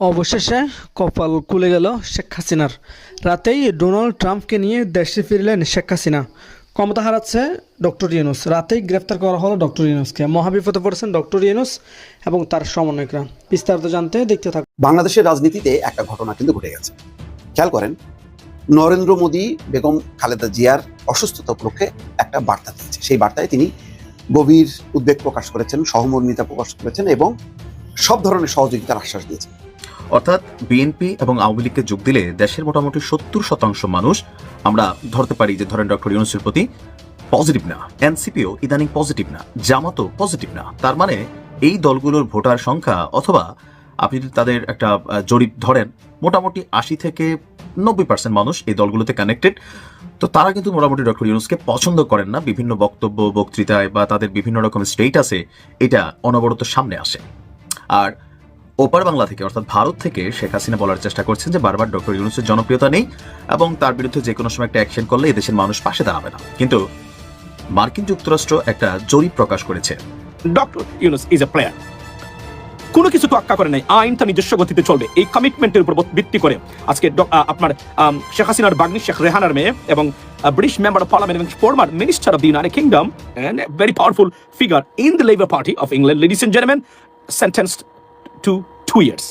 অবশেষে কপাল খুলে গেল শেখ হাসিনার। রাতেই ডোনাল্ড ট্রাম্পকে নিয়ে দেশে ফিরলেন শেখ হাসিনা। ক্ষমতা হারাচ্ছে ডক্টর ইউনুস। রাতেই গ্রেফতার করা হলো ডক্টর ইউনুসকে। মহাবিপদে পড়েছেন ডক্টর ইউনুস এবং তার সমন্বয়করা। বিস্তারিত জানতে দেখতে থাকুন। বাংলাদেশের রাজনীতিতে একটা ঘটনা কিন্তু ঘটে গেছে। খেয়াল করেন, নরেন্দ্র মোদী, বেগম খালেদা জিয়ার অসুস্থতা উপলক্ষে একটা বার্তা দিয়েছে। সেই বার্তায় তিনি গভীর উদ্বেগ প্রকাশ করেছেন, সহমর্মিতা প্রকাশ করেছেন এবং সব ধরনের সহযোগিতার আশ্বাস দিয়েছেন। অর্থাৎ বিএনপি এবং আওয়ামী লীগকে যোগ দিলে দেশের মোটামুটি সত্তর শতাংশ মানুষ আমরা ধরতে পারি যে ধরেন ডক্টর ইউনুসের প্রতি পজিটিভ না এনসিপিও ইদানিং পজিটিভ না, জামাতও পজিটিভ না। তার মানে এই দলগুলোর ভোটার সংখ্যা অথবা আপনি যদি তাদের একটা জরিপ ধরেন, মোটামুটি আশি থেকে নব্বই পার্সেন্ট মানুষ এই দলগুলোতে কানেক্টেড তো তারা কিন্তু মোটামুটি ডক্টর ইউনুসকে পছন্দ করেন না। বিভিন্ন বক্তব্য, বক্তৃতায় বা তাদের বিভিন্ন রকম স্টেটাসে এটা অনবরত সামনে আসে। আর ওপার বাংলা থেকে, অর্থাৎ ভারত থেকে শেখ হাসিনা বলার চেষ্টা করছেন যে বারবার ডক্টর ইউনুসের জনপ্রিয়তা নেই এবং তার বিরুদ্ধে যে কোনো সময় একটা অ্যাকশন করলে এদেশের মানুষ পাশে দাঁড়াবে না। কিন্তু মার্কিন যুক্তরাষ্ট্র একটা জরিপ প্রকাশ করেছে। Doctor Yunus is a player কোনো কিছু তোয়াক্কা করে নাই। আইন তার নিজস্ব গতিতে চলবে। এই কমিটমেন্টের উপর ভিত্তি করে আজকে আপনার শেখ হাসিনার বাগ্নি শেখ রেহানার মেয়ে এবং ব্রিটিশ মেম্বার অফ পার্লামেন্ট এবং former minister of the United Kingdom very powerful figure in the Labour party of England ladies and gentleman sentenced to two years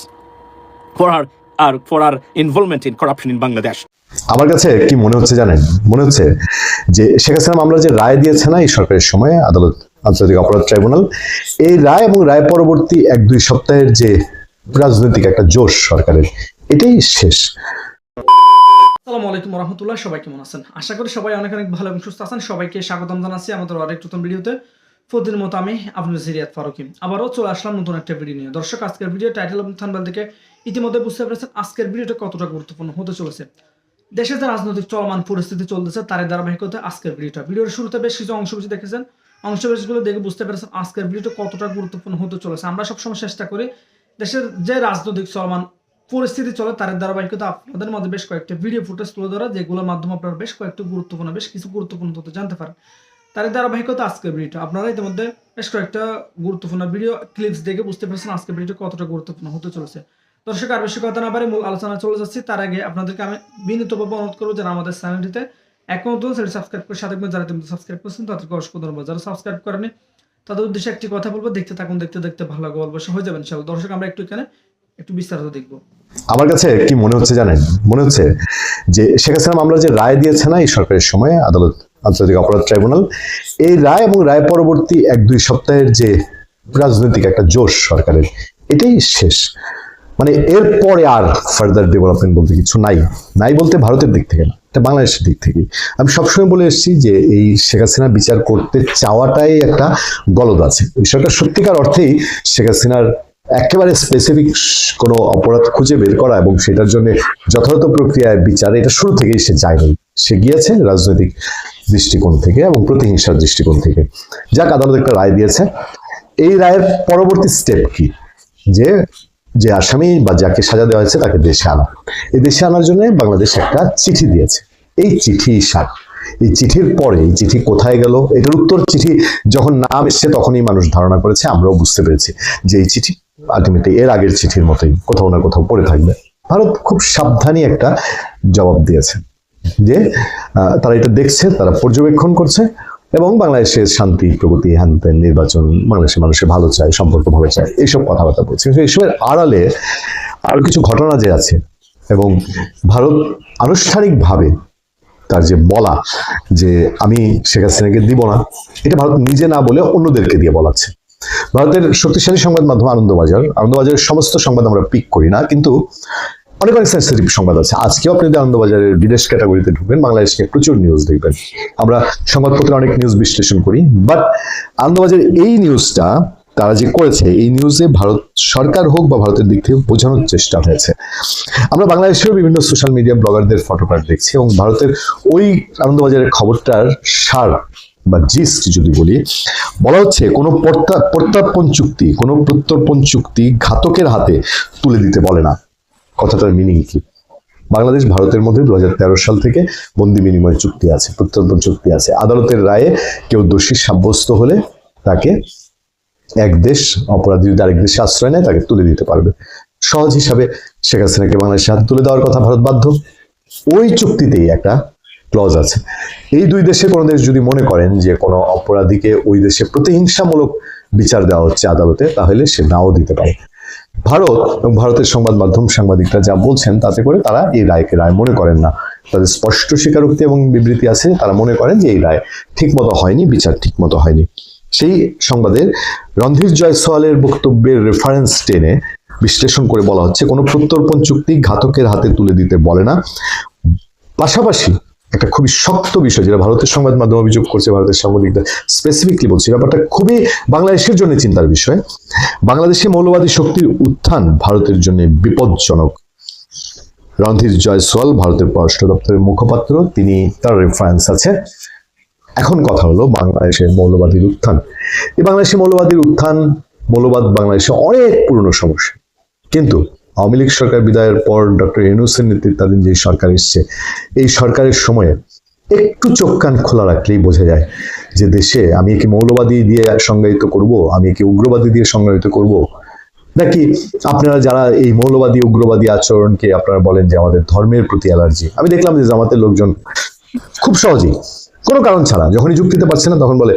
for her আর for our involvement in corruption in Bangladesh. আমার কাছে কি মনে হচ্ছে জানেন? মনে হচ্ছে যে শেখ হাসিনা মামলা যে রায় দিয়েছে না এই সরকারের সময় আদালত আন্তর্জাতিক অপরাধ ট্রাইব্যুনাল এই রায় এবং রায় পরবর্তী এক দুই সপ্তাহের যে রাজনৈতিক একটা জোশ সরকারের এটাই শেষ। আসসালামু আলাইকুম রহমতুল্লাহ সবাই কেমন আছেন? আশা করি সবাই অনেক অনেক ভালো এবং সুস্থ আছেন। সবাইকে স্বাগতম জানাচ্ছি আমাদের আরেক নতুন ভিডিওতে। প্রতিদিন মতো আমি আপনার সিরিয়াত ফারুকি। আবারও চলে আসলাম নতুন একটা ভিডিও নিয়ে। দর্শক, আজকের ভিডিও টাইটেল এবং থানবেল থেকে ইতিমধ্যে বুঝতে পেরেছেন আজকের ভিডিওটা কতটা গুরুত্বপূর্ণ হতে চলেছে। দেশের যে রাজনৈতিক চলমান পরিস্থিতি চলতেছে তার ধারাবাহিকতা আজকের ভিডিওটা ভিডিওর শুরুতে বেশ কিছু অংশ বেশি দেখেছেন। অংশ বেশগুলো দেখে বুঝতে পেরেছেন আজকের ভিডিওটা কতটা গুরুত্বপূর্ণ হতে চলেছে। আমরা সবসময় চেষ্টা করি দেশের যে রাজনৈতিক চলমান পরিস্থিতি চলে, তার ধারাবাহিকতা আপনাদের মধ্যে বেশ কয়েকটা ভিডিও ফুটেজ তুলে ধরা, যেগুলোর মাধ্যমে আপনারা বেশ কয়েকটা গুরুত্বপূর্ণ, বেশ কিছু গুরুত্বপূর্ণ তথ্য জানতে পারেন। তার ধারাবাহিকতা আজকের ভিডিওটা। আপনারা ইতিমধ্যে বেশ কয়েকটা গুরুত্বপূর্ণ ভিডিও ক্লিপস দেখে বুঝতে পারছেন আজকের ভিডিওটা কতটা গুরুত্বপূর্ণ হতে চলেছে। দর্শক, আর বেশি কথা না পারে মূল আলোচনা চলে যাচ্ছি। তার আগে আপনাদেরকে আমি বিনীতভাবে অনুরোধ করব যারা আমাদের চ্যানেলটিতে এখন নতুন সেটি সাবস্ক্রাইব করে সাথে যারা তুমি সাবস্ক্রাইব করছেন, তাদেরকে অসংখ্য ধন্যবাদ। যারা সাবস্ক্রাইব করেনি তাদের উদ্দেশ্যে একটি কথা বলব, দেখতে থাকুন, দেখতে দেখতে ভালো লাগে গল্প হয়ে যাবেন ইনশাআল্লাহ। দর্শক, আমরা একটু এখানে একটু বিস্তারিত দেখব। আমার কাছে কি মনে হচ্ছে জানেন? মনে হচ্ছে যে শেখ হাসিনা মামলা যে রায় দিয়েছে না এই সরকারের সময় আদালত আন্তর্জাতিক অপরাধ ট্রাইব্যুনাল। এই রায় এবং রায় পরবর্তী এক দুই সপ্তাহের যে রাজনৈতিক একটা জোশ সরকারের, এটাই শেষ। মানে এরপরে আর ফার্দার ডেভেলপমেন্ট বলতে কিছু নাই। নাই বলতে ভারতের দিক থেকে না, এটা বাংলাদেশের দিক থেকে। আমি সবসময় বলে এসেছি যে এই শেখ হাসিনা বিচার করতে চাওয়াটাই একটা গলদ আছে। বিষয়টা সত্যিকার অর্থেই শেখ হাসিনার একেবারে স্পেসিফিক কোনো অপরাধ খুঁজে বের করা এবং সেটার জন্য যথাযথ প্রক্রিয়ায় বিচার, এটা শুরু থেকেই সে যায়নি সে গিয়েছে রাজনৈতিক দৃষ্টিকোণ থেকে এবং প্রতিহিংসার দৃষ্টিকোণ থেকে। যাক, আদালত একটা রায় দিয়েছে। এই রায়ের পরবর্তী স্টেপ কি? যে যে আসামি বা যাকে সাজা দেওয়া হয়েছে তাকে দেশে আনা। এই দেশে আনার জন্য বাংলাদেশ একটা চিঠি দিয়েছে। এই চিঠি সার। এই চিঠির পরে এই চিঠি কোথায় গেল? এটার উত্তর চিঠি যখন নাম এসছে তখনই মানুষ ধারণা করেছে, আমরাও বুঝতে পেরেছি যে এই চিঠি আলটিমেটলি এর আগের চিঠির মতোই কোথাও না কোথাও পড়ে থাকবে। ভারত খুব সাবধানী একটা জবাব দিয়েছে। যে তারা এটা দেখছে, তারা পর্যবেক্ষণ করছে এবং বাংলাদেশের শান্তি প্রগতি হ্যান নির্বাচন বাংলাদেশের মানুষের ভালো চায় সম্পর্ক ভালো চায়, এইসব কথাবার্তা বলছে। এইসবের আড়ালে আরও কিছু ঘটনা যে আছে এবং ভারত আনুষ্ঠানিকভাবে তার যে বলা যে আমি শেখ হাসিনাকে দিব না, এটা ভারত নিজে না বলে অন্যদেরকে দিয়ে বলাচ্ছে। ভারতের শক্তিশালী সংবাদ মাধ্যম আনন্দবাজার, আনন্দবাজারের সমস্ত সংবাদ আমরা পিক করি না, কিন্তু অনেক অনেক সেন্সিটিভ সংবাদ আছে। আজকেও আপনি আনন্দবাজারের বিদেশ ক্যাটাগরিতে ঢুকবেন বাংলাদেশকে প্রচুর নিউজ দেখবেন। আমরা সংবাদপত্রে অনেক নিউজ বিশ্লেষণ করি বাট আনন্দবাজার এই নিউজটা তারা যে করেছে, এই নিউজে ভারত সরকার হোক বা ভারতের দিক থেকে বোঝানোর চেষ্টা হয়েছে। আমরা বাংলাদেশেও বিভিন্ন সোশ্যাল মিডিয়া ব্লগারদের ফটোগ্রাফ দেখছি এবং ভারতের ওই আনন্দবাজারের খবরটার সার বা জিস্ট যদি বলি, বলা হচ্ছে কোনো প্রত্যা প্রত্যার্পণ চুক্তি, কোনো প্রত্যর্পণ চুক্তি ঘাতকের হাতে তুলে দিতে বলে না। কথাটার মিনিং কি? বাংলাদেশ ভারতের মধ্যে দু হাজার তেরো সাল থেকে বন্দি বিনিময় চুক্তি আছে প্রত্যর্পণ চুক্তি আছে। আদালতের রায়ে কেউ দোষী সাব্যস্ত হলে তাকে এক দেশ অপরাধী যদি আরেক দেশে আশ্রয় নেয়, তাকে তুলে দিতে পারবে। সহজ হিসাবে শেখ হাসিনাকে বাংলাদেশে হাত তুলে দেওয়ার কথা ভারত বাধ্য। ওই চুক্তিতেই একটা ক্লজ আছে। এই দুই দেশে কোনো দেশ যদি মনে করেন যে কোনো অপরাধীকে ওই দেশে প্রতিহিংসামূলক বিচার দেওয়া হচ্ছে আদালতে, তাহলে সে নাও দিতে পারে। ভারত এবং ভারতের সংবাদ মাধ্যম সাংবাদিকরা যা বলছেন তাতে করে তারা এই রায়কে রায় মনে করেন না। তাদের স্পষ্ট স্বীকারোক্তি এবং বিবৃতি আছে, তারা মনে করেন যে এই রায় ঠিকমতো হয়নি, বিচার ঠিকমতো হয়নি। সেই সংবাদের রণধীর জয়সওয়ালের বক্তব্যের রেফারেন্স টেনে বিশ্লেষণ করে বলা হচ্ছে, কোনো প্রত্যর্পণ চুক্তি ঘাতকের হাতে তুলে দিতে বলে না। পাশাপাশি একটা খুবই শক্ত বিষয় যেটা ভারতের সংবাদ মাধ্যম অভিযোগ করছে, ভারতের সাংবাদিকরা স্পেসিফিকলি বলছি, ব্যাপারটা খুবই বাংলাদেশের জন্য চিন্তার বিষয়। বাংলাদেশে মৌলবাদী শক্তির উত্থান ভারতের জন্য বিপজ্জনক। রণধীর জয়সওয়াল, ভারতের পররাষ্ট্র দপ্তরের মুখপাত্র, তিনি তার রেফারেন্স আছে। এখন কথা হলো বাংলাদেশের মৌলবাদীর উত্থান। এই বাংলাদেশের মৌলবাদীর উত্থান, মৌলবাদ বাংলাদেশে অনেক পুরনো সমস্যা। কিন্তু আওয়ামী লীগ সরকার বিদায়ের পর ডক্টর ইউনুসের নেতৃত্বাধীন যে সরকার এসছে, এই সরকারের সময়ে একটু চোখ কান খোলা রাখলেই বোঝা যায় যে দেশে আমি কি মৌলবাদী দিয়ে সংজ্ঞায়িত করব, আমি কি উগ্রবাদী দিয়ে সংজ্ঞায়িত করব? নাকি আপনারা যারা এই মৌলবাদী, উগ্রবাদী আচরণকে আপনারা বলেন যে আমাদের ধর্মের প্রতি অ্যালার্জি, আমি দেখলাম যে জামাতের লোকজন খুব সহজেই, কোনো কারণ ছাড়া, যখনই যুক্তিতে পারছে না তখন বলে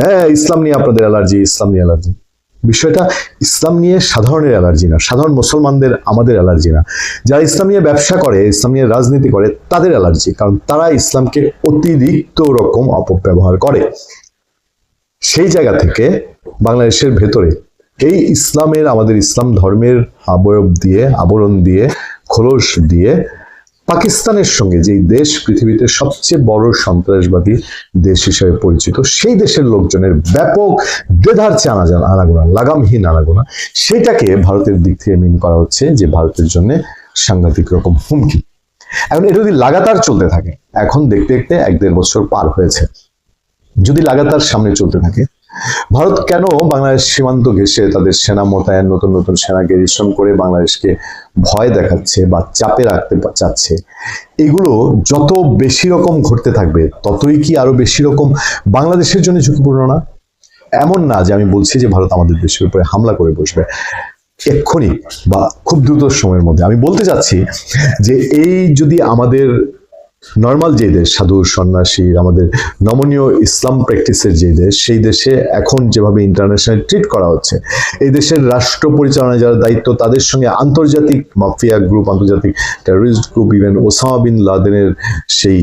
হ্যাঁ ইসলাম নিয়ে আপনাদের অ্যালার্জি, ইসলাম নিয়ে অ্যালার্জি। বিষয়টা ইসলাম নিয়ে সাধারণের অ্যালার্জি না, সাধারণ মুসলমানদের আমাদের অ্যালার্জি না। যারা ইসলাম নিয়ে ব্যবসা করে, ইসলাম নিয়ে রাজনীতি করে, তাদের অ্যালার্জি, কারণ তারা ইসলামকে অতিরিক্ত রকম অপব্যবহার করে। সেই জায়গা থেকে বাংলাদেশের ভেতরে এই ইসলামের, আমাদের ইসলাম ধর্মের আবয়ব দিয়ে, আবরণ দিয়ে, খোলস দিয়ে পাকিস্তানের সঙ্গে যেই দেশ পৃথিবীতে সবচেয়ে বড় সন্ত্রাসবাদী দেশ হিসেবে পরিচিত, সেই দেশের লোকজনের ব্যাপক দেধারচে আনাজান আনাগোনা, লাগামহীন আনাগোনা। সেটাকে ভারতের দিক থেকে মিন করা হচ্ছে যে ভারতের জন্য সাংঘাতিক রকম হুমকি। এখন এটা যদি লাগাতার চলতে থাকে, এখন দেখতে দেখতে এক দেড় বছর পার হয়েছে, যদি লাগাতার সামনে চলতে থাকে ভারত কেন বাংলাদেশ সীমান্ত ঘেঁষে তাদের সেনা মোতায়েন, নতুন নতুন সেনাকে রিসন করে বাংলাদেশকে ভয় দেখাচ্ছে বা চাপে রাখতে চাচ্ছে? এগুলো যত বেশি রকম ঘটতে থাকবে, ততই কি আরও বেশি রকম বাংলাদেশের জন্য ঝুঁকিপূর্ণ না? এমন না যে আমি বলছি যে ভারত আমাদের দেশের উপরে হামলা করে বসবে এক্ষুনি বা খুব দ্রুত সময়ের মধ্যে। আমি বলতে চাচ্ছি যে এই যদি আমাদের নর্মাল যে দেশ, সাধু, সন্ন্যাসী, আমাদের নমনীয় ইসলাম প্র্যাকটিসের যে দেশ, সেই দেশে এখন যেভাবে ইন্টারন্যাশনাল ট্রিট করা হচ্ছে, এই দেশের রাষ্ট্র পরিচালনায় যারা দায়িত্ব, তাদের সঙ্গে আন্তর্জাতিক মাফিয়া গ্রুপ আন্তর্জাতিক terrorist group even Osama bin লাদেনের সেই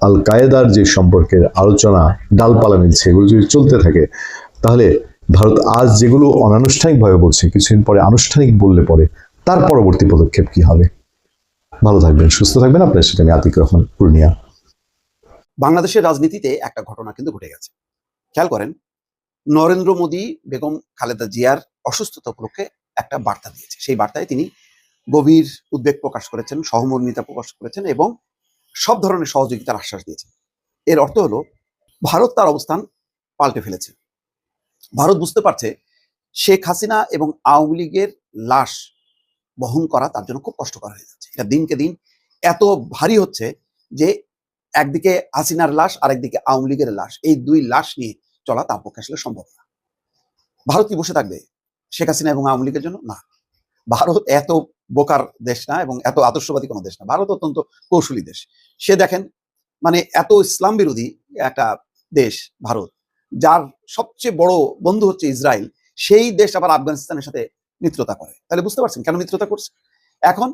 আল কায়েদার যে সম্পর্কের আলোচনা, ডালপালা মিলছে, এগুলো যদি চলতে থাকে, তাহলে ভারত আজ যেগুলো অনানুষ্ঠানিকভাবে বলছে, কিছুদিন পরে আনুষ্ঠানিক বললে পরে, তার পরবর্তী পদক্ষেপ কি হবে? ভালো থাকবেন, সুস্থ থাকবেন। আপনার সাথে আমি আতিক রহমান, পূর্ণিয়া। বাংলাদেশের রাজনীতিতে একটা ঘটনা কিন্তু ঘটে গেছে। খেয়াল করেন, নরেন্দ্র মোদী বেগম খালেদা জিয়ার অসুস্থতা উপলক্ষে একটা বার্তা দিয়েছে। সেই বার্তায় তিনি গভীর উদ্বেগ প্রকাশ করেছেন, সহমর্মিতা প্রকাশ করেছেন এবং সব ধরনের সহযোগিতার আশ্বাস দিয়েছেন। এর অর্থ হলো, ভারত তার অবস্থান পাল্টে ফেলেছে। ভারত বুঝতে পারছে, শেখ হাসিনা এবং আওয়ামী লীগের লাশ বহন করা তার জন্য খুব কষ্টকর হয়ে যাচ্ছে। এটা দিনকে দিন এত ভারী হচ্ছে যে একদিকে হাসিনার লাশ আর একদিকে আওয়ামী লীগের লাশ। এই দুই লাশ নিয়ে চলা তার পক্ষে আসলে সম্ভব না। ভারত কি বসে থাকবে শেখ হাসিনা এবং আওয়ামী লীগের জন্য? না। ভারত এত বোকার দেশ না এবং এত আদর্শবাদী কোনো দেশ না। ভারত অত্যন্ত কৌশলী দেশ। সে দেখেন মানে এত ইসলাম বিরোধী একটা দেশ ভারত, যার সবচেয়ে বড় বন্ধু হচ্ছে ইসরায়েল। সেই দেশ আবার আফগানিস্তানের সাথে মিত্রতা করে। তাহলে বুঝতে পারছেন কেন মিত্রতা করছে? এখন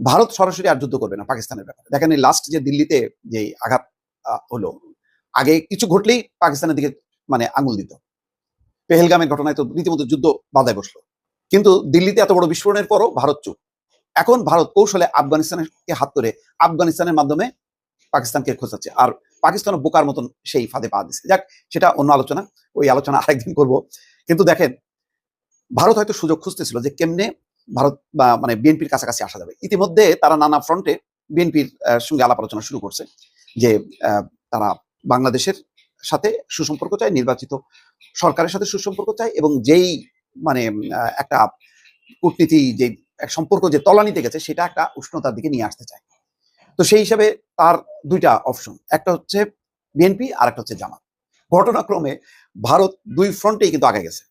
ভারত সরাসরি আর যুদ্ধ করবে না পাকিস্তানের ব্যাপারে। দেখেন এই লাস্ট যে দিল্লিতে যে আঘাত হলো, আগে কিছু ঘটলেই পাকিস্তানের দিকে মানে আঙুল দিত। পেহেলগামের ঘটনায় তো রীতিমতো যুদ্ধ বাধায় বসল। কিন্তু দিল্লিতে এত বড় বিস্ফোরণের পরও ভারত চুপ। এখন ভারত কৌশলে আফগানিস্তানকে হাত ধরে আফগানিস্তানের মাধ্যমে পাকিস্তানকে খোঁচাচ্ছে আর পাকিস্তানও বোকার মতন সেই ফাঁদে পা দিচ্ছে। যাক, সেটা অন্য আলোচনা, ওই আলোচনা আরেকদিন করব। কিন্তু দেখেন ভারত হয়তো সুযোগ খুঁজতেছিল যে কেমনে ভারত বা মানে বিএনপির কাছাকাছি আসা যাবে। ইতিমধ্যে তারা নানা ফ্রন্টে বিএনপির সঙ্গে আলাপ আলোচনা শুরু করছে যে তারা বাংলাদেশের সাথে সুসম্পর্ক চায়, নির্বাচিত সরকারের সাথে সুসম্পর্ক চায় এবং যেই মানে একটা কূটনীতি, যে সম্পর্ক যে তলানিতে গেছে সেটা একটা উষ্ণতার দিকে নিয়ে আসতে চায়। তো সেই হিসাবে তার দুইটা অপশন একটা হচ্ছে বিএনপি আর একটা হচ্ছে জামাত। ঘটনাক্রমে ভারত দুই ফ্রন্টেই কিন্তু আগে গেছে।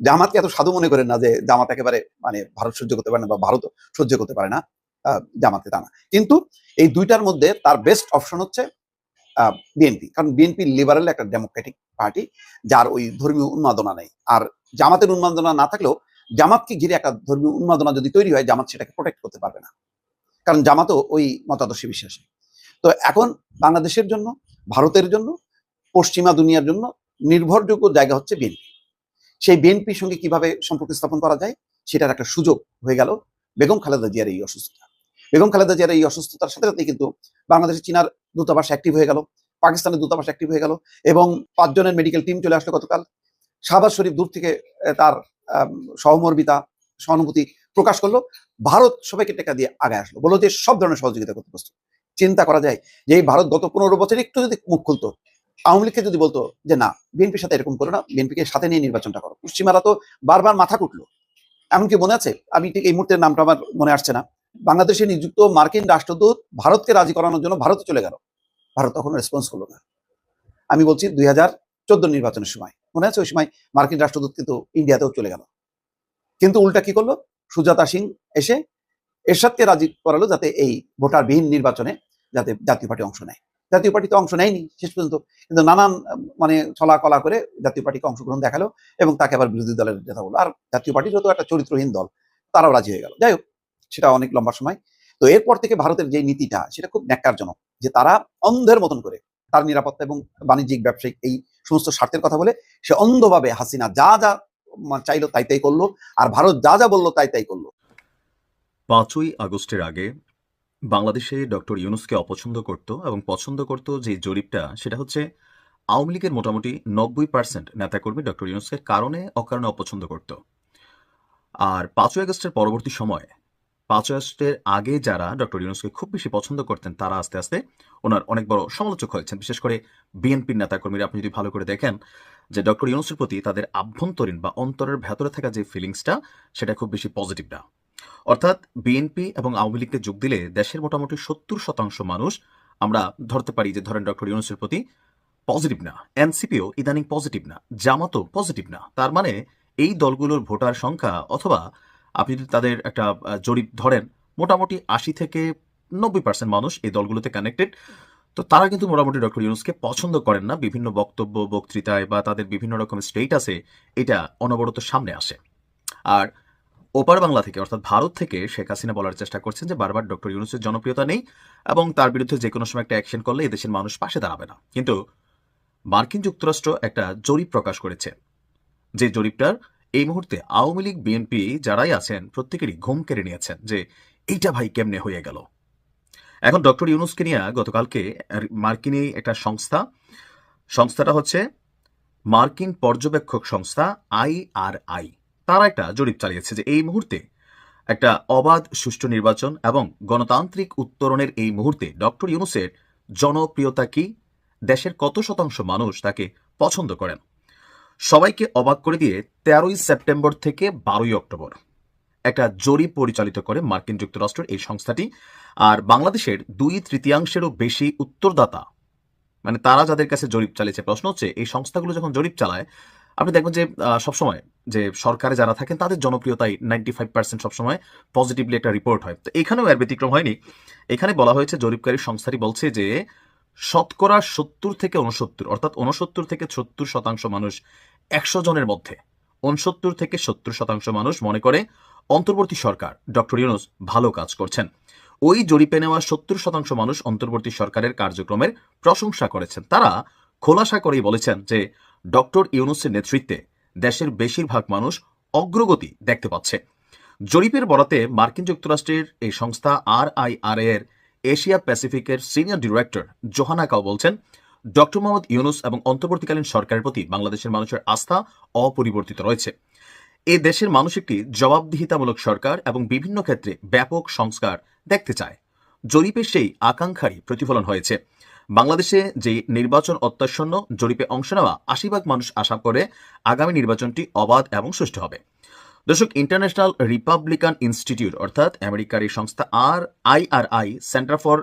জামাতকে এত সাধু মনে করেন না যে জামাত একেবারে মানে ভারত সহ্য করতে পারে না বা ভারত সহ্য করতে পারে না আহ, জামাতকে তা না। কিন্তু এই দুইটার মধ্যে তার বেস্ট অপশন হচ্ছে বিএনপি কারণ বিএনপি লিবারেল একটা ডেমোক্রেটিক পার্টি যার ওই ধর্মীয় উন্মাদনা নেই। আর জামাতের উন্মাদনা না থাকলেও জামাতকে ঘিরে একটা ধর্মীয় উন্মাদনা যদি তৈরি হয় জামাত সেটাকে প্রোটেক্ট করতে পারবে না। কারণ জামাতও ওই মতাদর্শে বিশ্বাসী। তো এখন বাংলাদেশের জন্য ভারতের জন্য পশ্চিমা দুনিয়ার জন্য নির্ভরযোগ্য জায়গা হচ্ছে বিএনপি সেই বিএনপির সঙ্গে কীভাবে সম্পর্ক স্থাপন করা যায় সেটার একটা সুযোগ হয়ে গেল বেগম খালেদা জিয়ার এই অসুস্থতা। বেগম খালেদা জিয়ার এই অসুস্থতার সাথে সাথে কিন্তু বাংলাদেশের চীনার দূতাবাস অ্যাক্টিভ হয়ে গেল, পাকিস্তানের দূতাবাস অ্যাক্টিভ হয়ে গেল এবং পাঁচজনের মেডিকেল টিম চলে আসলো গতকাল। শাহবাজ শরীফ দূর থেকে তার সহমর্মিতা, সহানুভূতি প্রকাশ করল। ভারত সবাইকে টেকা দিয়ে আগে আসলো। বলল যে সব ধরনের সহযোগিতা করতে প্রস্তুত। চিন্তা করা যায় যে এই ভারত গত পনেরো বছর একটু যদি মুখ খুলতো আওয়ামী লীগকে যদি বলতো যে, না, বিএনপির সাথে এরকম করো না, বিএনপিকে সাথে নিয়ে নির্বাচনটা করো। পশ্চিমারা তো বারবার মাথা কুটলো। এমনকি মনে আছে, আমি ঠিক এই মুহূর্তের নামটা আমার মনে আসছে না। বাংলাদেশে নিযুক্ত মার্কিন রাষ্ট্রদূত ভারতকে রাজি করানোর জন্য ভারতে চলে গেল। ভারত তখন রেসপন্স করল না। আমি বলছি, দুই হাজার চোদ্দ নির্বাচনের সময়, মনে আছে? ওই সময় মার্কিন রাষ্ট্রদূত কিন্তু ইন্ডিয়াতেও চলে গেল। কিন্তু উল্টা কি করল? সুজাতা সিং এসে এরশাদকে রাজি করালো যাতে এই ভোটারবিহীন নির্বাচনে যাতে জাতীয় পার্টি অংশ নেয়। জাতীয় পার্টিতে অংশ নেয়নি শেষ পর্যন্ত। কিন্তু নানান মানে ছলা কলা করে জাতীয় পার্টিকে অংশগ্রহণ দেখাল এবং তাকে আবার বিরোধী দলের নেতা বলল। আর জাতীয় পার্টিরও তো একটা চরিত্রহীন দল, তারাও রাজি হয়ে গেল। যাই হোক, সেটা অনেক লম্বা সময়। তো এরপর থেকে ভারতের যে নীতিটা, সেটা খুব ন্যাক্কারজনক যে তারা অন্ধের মতন করে তার নিরাপত্তা এবং বাণিজ্যিক, ব্যবসায়িক এই সমস্ত স্বার্থের কথা বলে সে অন্ধভাবে হাসিনা যা যা চাইলো তাই তাই করল, আর ভারত যা যা বলল তাই তাই করল। পাঁচই আগস্টের আগে বাংলাদেশে ডক্টর ইউনুসকে অপছন্দ করত এবং পছন্দ করত যে জরিপটা, সেটা হচ্ছে আওয়ামী লীগের মোটামুটি নব্বই পার্সেন্ট নেতাকর্মী ডক্টর ইউনুসকে কারণে, অকারণে অপছন্দ করত। আর পাঁচই আগস্টের পরবর্তী সময়ে, পাঁচই আগস্টের আগে যারা ডক্টর ইউনুসকে খুব বেশি পছন্দ করতেন, তারা আস্তে আস্তে ওনার অনেক বড় সমালোচক হয়েছেন। বিশেষ করে বিএনপির নেতাকর্মীরা, আপনি যদি ভালো করে দেখেন যে ডক্টর ইউনুসের প্রতি তাদের আভ্যন্তরীণ বা অন্তরের ভেতরে থাকা যে ফিলিংসটা সেটা খুব বেশি পজিটিভ না। অর্থাৎ বিএনপি এবং আওয়ামী লীগকে যোগ দিলে দেশের মোটামুটি সত্তর শতাংশ মানুষ আমরা ধরতে পারি যে, ধরেন ডক্টর ইউনুসের প্রতি পজিটিভ না। এনসিপিও ইদানিং পজিটিভ না, জামাতও পজিটিভ না। তার মানে এই দলগুলোর ভোটার সংখ্যা অথবা আপনি যদি তাদের একটা জরিপ ধরেন, মোটামুটি আশি থেকে নব্বই পার্সেন্ট মানুষ এই দলগুলোতে কানেক্টেড তো তারা কিন্তু মোটামুটি ডক্টর ইউনুসকে পছন্দ করেন না। বিভিন্ন বক্তব্য, বক্তৃতায় বা তাদের বিভিন্ন রকম স্টেটাসে এটা অনবরত সামনে আসে। আর ওপার বাংলা থেকে, অর্থাৎ ভারত থেকে শেখ হাসিনা বলার চেষ্টা করছেন যে বারবার ডক্টর ইউনুসের জনপ্রিয়তা নেই এবং তার বিরুদ্ধে যে কোনো সময় একটা অ্যাকশন করলে এদেশের মানুষ পাশে দাঁড়াবে না। কিন্তু মার্কিন যুক্তরাষ্ট্র একটা জরিপ প্রকাশ করেছে, যে জরিপটার এই মুহূর্তে আওয়ামী লীগ, বিএনপি যারাই আছেন প্রত্যেকেরই ঘুম কেড়ে নিয়েছেন যে এইটা ভাই কেমনে হয়ে গেল। এখন ডক্টর ইউনুসকে নিয়ে গতকালকে মার্কিনী একটা সংস্থা, সংস্থাটা হচ্ছে মার্কিন পর্যবেক্ষক সংস্থা আইআরআই। তারা একটা জরিপ চালিয়েছে যে এই মুহূর্তে একটা অবাধ সুষ্ঠু নির্বাচন এবং গণতান্ত্রিক উত্তরণের এই মুহূর্তে ডক্টর ইউনুসের জনপ্রিয়তা কি? দেশের কত শতাংশ মানুষ তাকে পছন্দ করেন? সবাইকে অবাক করে দিয়ে তেরোই সেপ্টেম্বর থেকে বারোই অক্টোবর। একটা জরিপ পরিচালিত করে মার্কিন যুক্তরাষ্ট্রের এই সংস্থাটি আর বাংলাদেশের দুই তৃতীয়াংশেরও বেশি উত্তরদাতা। মানে তারা যাদের কাছে জরিপ চালিয়েছে, প্রশ্ন হচ্ছে এই সংস্থাগুলো যখন জরিপ চালায় আপনি দেখবেন যে সবসময় যে সরকারে যারা থাকেন তাদের জনপ্রিয়তাই নাইনটি ফাইভ পার্সেন্ট সবসময় পজিটিভলি একটা রিপোর্ট হয়। তো এখানেও এর ব্যতিক্রম হয়নি। এখানে বলা হয়েছে, জরিপকারী সংস্থাটি বলছে যে, শতকরা সত্তর থেকে উনসত্তর অর্থাৎ উনসত্তর থেকে সত্তর শতাংশ মানুষ একশো জনের মধ্যে উনসত্তর থেকে সত্তর শতাংশ মানুষ মনে করে অন্তর্বর্তী সরকার, ডক্টর ইউনুস ভালো কাজ করছেন। ওই জরিপে নেওয়া সত্তর শতাংশ মানুষ অন্তর্বর্তী সরকারের কার্যক্রমের প্রশংসা করেছেন। তারা খোলাসা করেই বলেছেন যে ডক্টর ইউনুসের নেতৃত্বে দেশের বেশিরভাগ মানুষ অগ্রগতি দেখতে পাচ্ছে। জরিপের বরাতে মার্কিন যুক্তরাষ্ট্রের এই সংস্থা আর আই আর এর এশিয়া প্যাসিফিকের সিনিয়র ডিরেক্টর জোহানা কাও বলছেন, ডক্টর মোহাম্মদ ইউনুস এবং অন্তর্বর্তীকালীন সরকারের প্রতি বাংলাদেশের মানুষের আস্থা অপরিবর্তিত রয়েছে। এ দেশের মানুষ একটি জবাবদিহিতামূলক সরকার এবং বিভিন্ন ক্ষেত্রে ব্যাপক সংস্কার দেখতে চায়। জরিপের সেই আকাঙ্ক্ষারই প্রতিফলন হয়েছে। বাংলাদেশে যে নির্বাচন অত্যাসন্ন জরিপে অংশ নেওয়া আশি ভাগ মানুষ আশা করে আগামী নির্বাচনটি অবাধ এবং সুষ্ঠু হবে। দর্শক ইন্টারন্যাশনাল রিপাবলিকান ইনস্টিটিউট অর্থাৎ আমেরিকার এই সংস্থা আর IRI centre for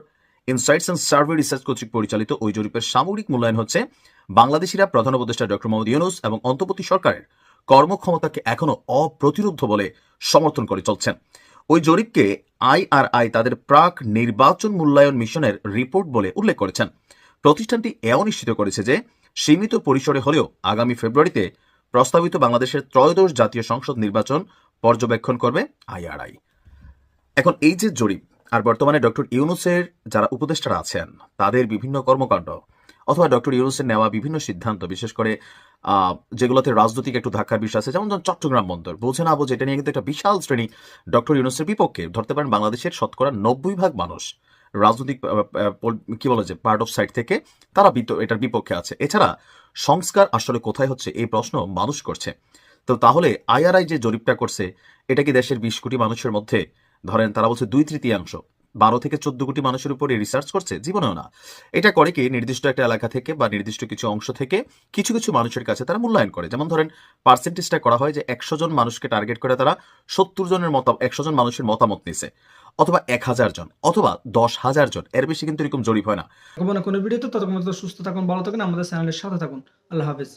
insights and survey research কর্তৃক পরিচালিত ওই জরিপের সামগ্রিক মূল্যায়ন হচ্ছে বাংলাদেশিরা প্রধান উপদেষ্টা ডক্টর মোহাম্মদ ইউনুস এবং অন্তর্বর্তী সরকারের কর্মক্ষমতাকে এখনও অপ্রতিরোধ বলে সমর্থন করে চলছেন। ওই জরিপকে আইআরআই তাদের প্রাক নির্বাচন মূল্যায়ন মিশনের রিপোর্ট বলে উল্লেখ করেছেন। প্রতিষ্ঠানটি এও নিশ্চিত করেছে যে সীমিত পরিসরে হলেও আগামী ফেব্রুয়ারিতে প্রস্তাবিত বাংলাদেশের ত্রয়োদশ জাতীয় সংসদ নির্বাচন পর্যবেক্ষণ করবে আইআরআই এখন এই যে জরিপ, আর বর্তমানে ডক্টর ইউনুসের যারা উপদেষ্টারা আছেন, তাদের বিভিন্ন কর্মকাণ্ড, অথবা ডক্টর ইউনুসের নেওয়া বিভিন্ন সিদ্ধান্ত, বিশেষ করে যেগুলোতে রাজনৈতিক একটু ধাক্কার বিষয় আছে, যেমন ধরুন চট্টগ্রাম বন্দর। বোঝে না বোঝে এটা নিয়ে কিন্তু একটা বিশাল শ্রেণি ডক্টর ইউনুসের বিপক্ষে। ধরতে পারেন বাংলাদেশের শতকরা নব্বই ভাগ মানুষ রাজনৈতিক কি বলে যে পার্ট অফ সাইড থেকে তারা এটার বিপক্ষে আছে। এছাড়া সংস্কার আসলে কোথায় হচ্ছে, এই প্রশ্ন মানুষ করছে। তো তাহলে আইআরআই যে জরিপটা করছে, এটা কি দেশের বিশ কোটি মানুষের মধ্যে, ধরেন তারা বলছে দুই তৃতীয়াংশ বারো থেকে চোদ্দ কোটি মানুষের উপরে রিসার্চ করছে, জীবনেও না। এটা করে কি নির্দিষ্ট একটা এলাকা থেকে বা নির্দিষ্ট কিছু অংশ থেকে কিছু কিছু মানুষের কাছে তারা মূল্যায়ন করে। যেমন ধরেন পার্সেন্টেজটা করা হয় যে একশো জন মানুষকে টার্গেট করে তারা সত্তর জনের মত একশো জন মানুষের মতামত নিছে, অথবা এক হাজার জন, অথবা দশ হাজার জন। এর বেশি কিন্তু এরকম জরিপ হয় না। কোনো ভিডিওতে, ততক্ষণ সুস্থ থাকুন, ভালো থাকুন, আমাদের চ্যানেলের সাথে থাকুন। আল্লাহ হাফেজ।